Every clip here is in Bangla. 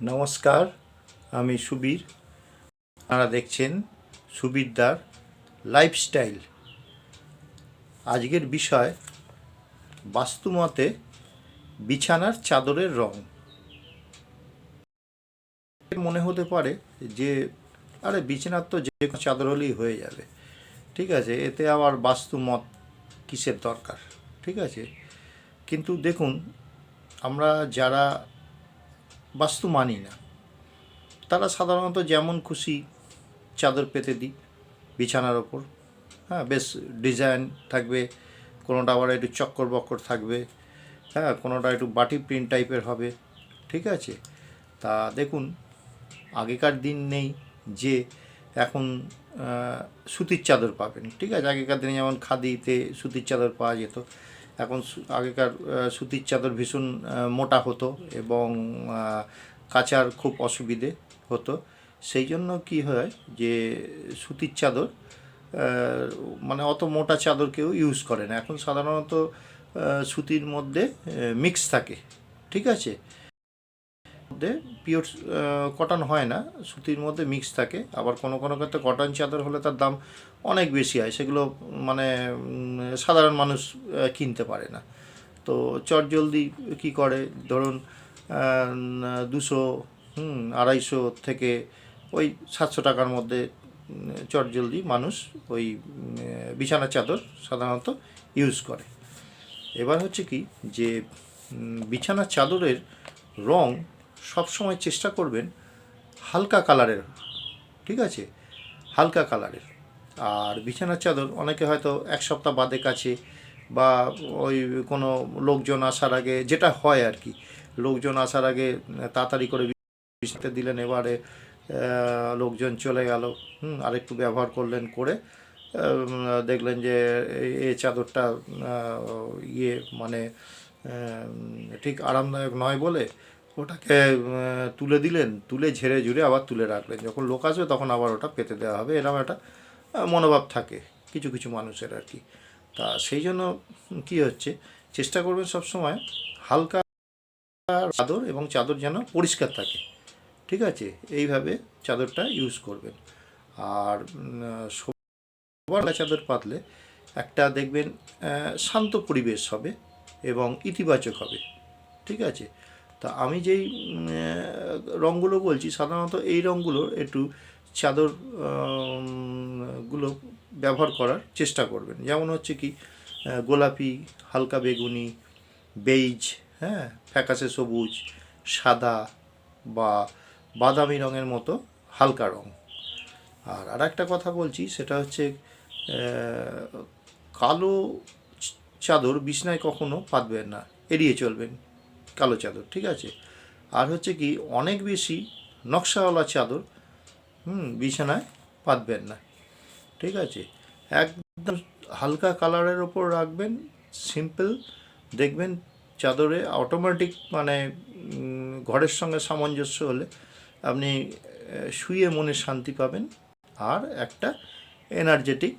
নমস্কার, আমি সুবীর। আপনারা দেখছেন সুবীরদার লাইফস্টাইল। আজকের বিষয়, বাস্তুমতে বিছানার চাদরের রং। মনে হতে পারে যে, আরে বিছানার তো যে কোনো চাদর হলেই হয়ে যাবে। ঠিক আছে, এতে আবার বাস্তুমত কিসের দরকার? ঠিক আছে, কিন্তু দেখুন, আমরা যারা বাস্তু মানি না। তারা সাধারণত যেমন খুশি চাদর পেতে দিই বিছানার ওপর। হ্যাঁ বেশ ডিজাইন থাকবে, কোনোটা আবার একটু চক্কর বক্কর থাকবে হ্যাঁ কোনোটা একটু বাটি প্রিন্ট টাইপের হবে, ঠিক আছে? তা দেখুন, আগেকার দিন নেই যে এখন সুতির চাদর পাবেন, ঠিক আছে? আগেকার দিনে যেমন খাদিতে সুতির চাদর পাওয়া যেত এখন আগেকার সুতির চাদর ভীষণ মোটা হতো এবং কাচার খুব অসুবিধে হতো। সেই জন্য কি হয় যে, সুতির চাদর মানে অত মোটা চাদর কেউ ইউজ করে না। এখন সাধারণত সুতির মধ্যে মিক্স থাকে। ঠিক আছে? মধ্যে পিওর কটন হয় না সুতির মধ্যে মিক্স থাকে। আবার কোনো কোনো ক্ষেত্রে কটন চাদর হলে তার দাম অনেক বেশি হয়। সেগুলো মানে সাধারণ মানুষ কিনতে পারে না। তো চট জলদি কী করে? ধরুন দুশো আড়াইশো থেকে ওই সাতশো টাকার মধ্যে চট জলদি মানুষ ওই উম, বিছানার চাদর সাধারণত ইউজ করে। এবার হচ্ছে কি যে উম, বিছানার চাদরের রং সবসময় চেষ্টা করবেন হালকা কালারের, ঠিক আছে? হালকা কালারের। আর বিছানার চাদর, অনেকে হয়তো এক সপ্তাহ বাদে কাছে বা ওই কোনো লোকজন আসার আগে, যেটা হয় আর কি, লোকজন আসার আগে তাড়াতাড়ি করে বিছাতে দিলেন, এবারে লোকজন চলে গেল, হুম, আরেকটু ব্যবহার করলেন, করে দেখলেন যে এই চাদরটা ইয়ে মানে ঠিক আরামদায়ক নয় বলে ওটাকে তুলে দিলেন, তুলে ঝেড়ে ঝুড়ে আবার তুলে রাখলেন। যখন লোক আসবে তখন আবার ওটা পেতে দেওয়া হবে। এরকম একটা মনোভাব থাকে কিছু কিছু মানুষের আর কি। তা সেই জন্য কি হচ্ছে, চেষ্টা করবেন সবসময় হালকা চাদর এবং চাদর যেন পরিষ্কার থাকে। ঠিক আছে? এইভাবে চাদরটা ইউজ করবেন। আর সবার চাদর পাতলে একটা দেখবেন শান্ত পরিবেশ হবে এবং ইতিবাচক হবে। ঠিক আছে? তা আমি যেই রঙগুলো বলছি, সাধারণত এই রঙগুলো একটু চাদরগুলো ব্যবহার করার চেষ্টা করবেন। যেমন হচ্ছে কি গোলাপি, হালকা বেগুনি, বেইজ হ্যাঁ ফ্যাকাশে সবুজ, সাদা বা বাদামি রঙের মতো হালকা রঙ আর আর একটা কথা বলছি, সেটা হচ্ছে কালো চাদর বিছনায় কখনো পাতবেন না, এড়িয়ে চলবেন। কালো চাদর, ঠিক আছে? আর হচ্ছে কি, অনেক বেশি নকশাওয়ালা চাদর, হুম, বিছানায় পাতবেন না, ঠিক আছে? একদম হালকা কালারের ওপর রাখবেন, সিম্পল, দেখবেন চাদরে অটোমেটিক মানে ঘরের সঙ্গে সামঞ্জস্য হলে আপনি শুয়ে মনে শান্তি পাবেন, আর একটা এনার্জেটিক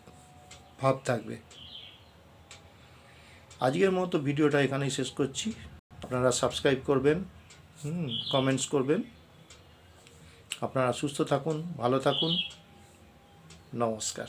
ভাব থাকবে। আজকের মতো ভিডিওটা এখানেই শেষ করছি। আপনারা সাবস্ক্রাইব করবেন হুম কমেন্টস করবেন। আপনারা সুস্থ থাকুন ভালো থাকুন। নমস্কার।